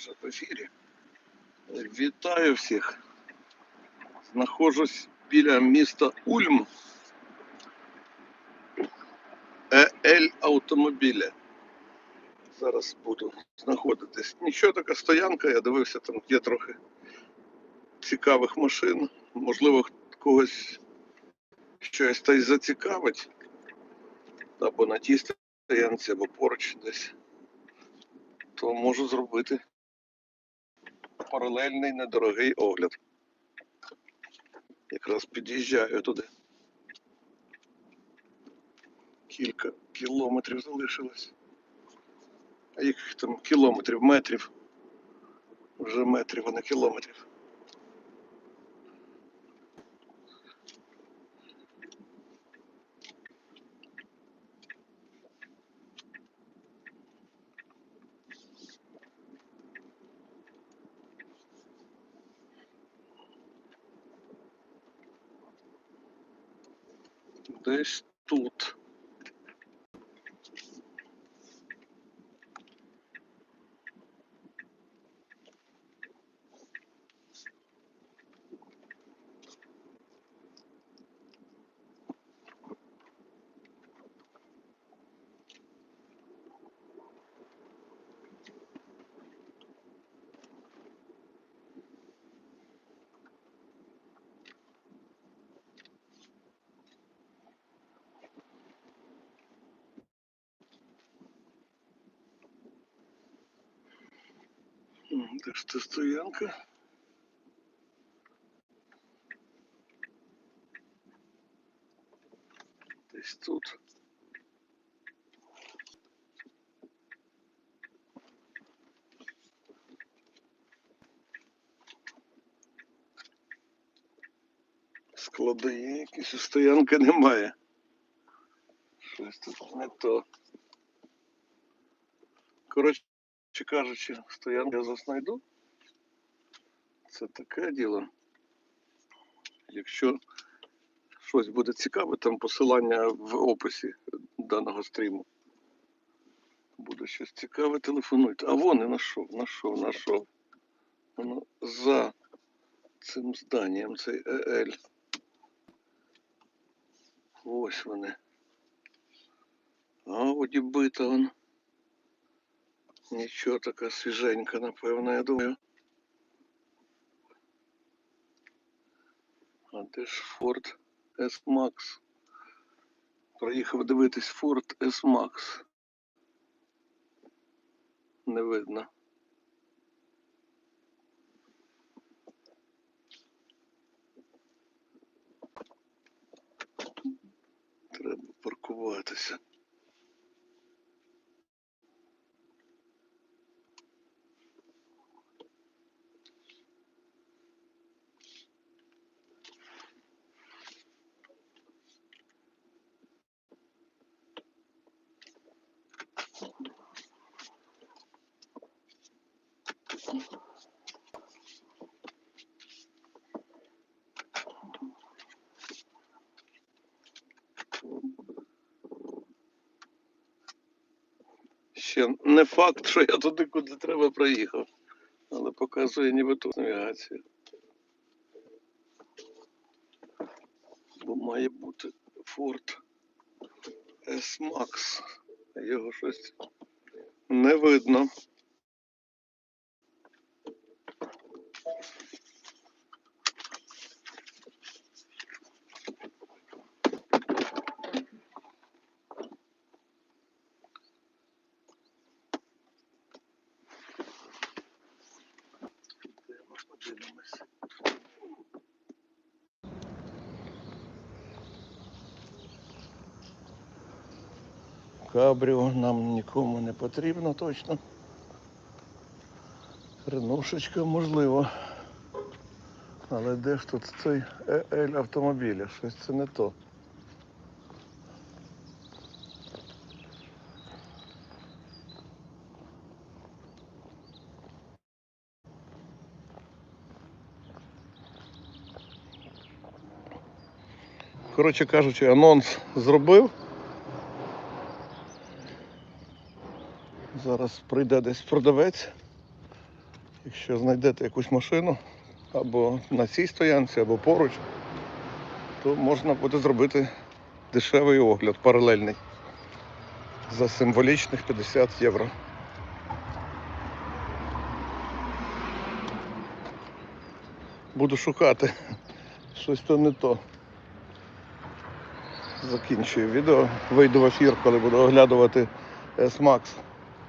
вже в ефірі. Вітаю всіх. Знаходжусь біля міста Ульм. ЕЛ автомобіля. Зараз буду знаходитись. Нічого така стоянка, я дивився, там є трохи цікавих машин. Можливо, когось щось та й зацікавить. Або на тій стоянці, або поруч десь. То можу зробити паралельний недорогий огляд. Якраз під'їжджаю туди. Кілька кілометрів залишилось. А їх там кілометрів, метрів. Вже метрів, а не кілометрів. Десь тут. М, Де ж це стоянка? Десь тут. Склади є якісь, а стоянки немає. Щось тут не то. Коротше кажучи, стоянку я знайду. Це таке діло. Якщо щось буде цікаве, там посилання в описі даного стріму. Буде щось цікаве, телефонуйте. А вон і знайшов, знайшов, знайшов. Воно за цим зданням, цей ЕЛ. Ось вони. Ауді бита он. Нічого така свіженька, напевно, я думаю. А де ж Ford S-Max? Проїхав дивитись Ford S-Max. Не видно. Треба паркуватися. Ще не факт, що я туди, куди треба, проїхав. Але показує ніби тут навігація. Бо має бути Ford S-Max. Його щось не видно. Кабріо нам нікому не потрібно точно. Реношечка можливо. Але де ж тут цей ЕЛ автомобіля? Щось це не то. Коротше кажучи, анонс зробив. Зараз прийде десь продавець. Якщо знайдете якусь машину або на цій стоянці, або поруч, то можна буде зробити дешевий огляд паралельний за символічних 50 євро. Буду шукати щось то не то. Закінчую відео. Вийду в ефір, коли буду оглядувати S-Max.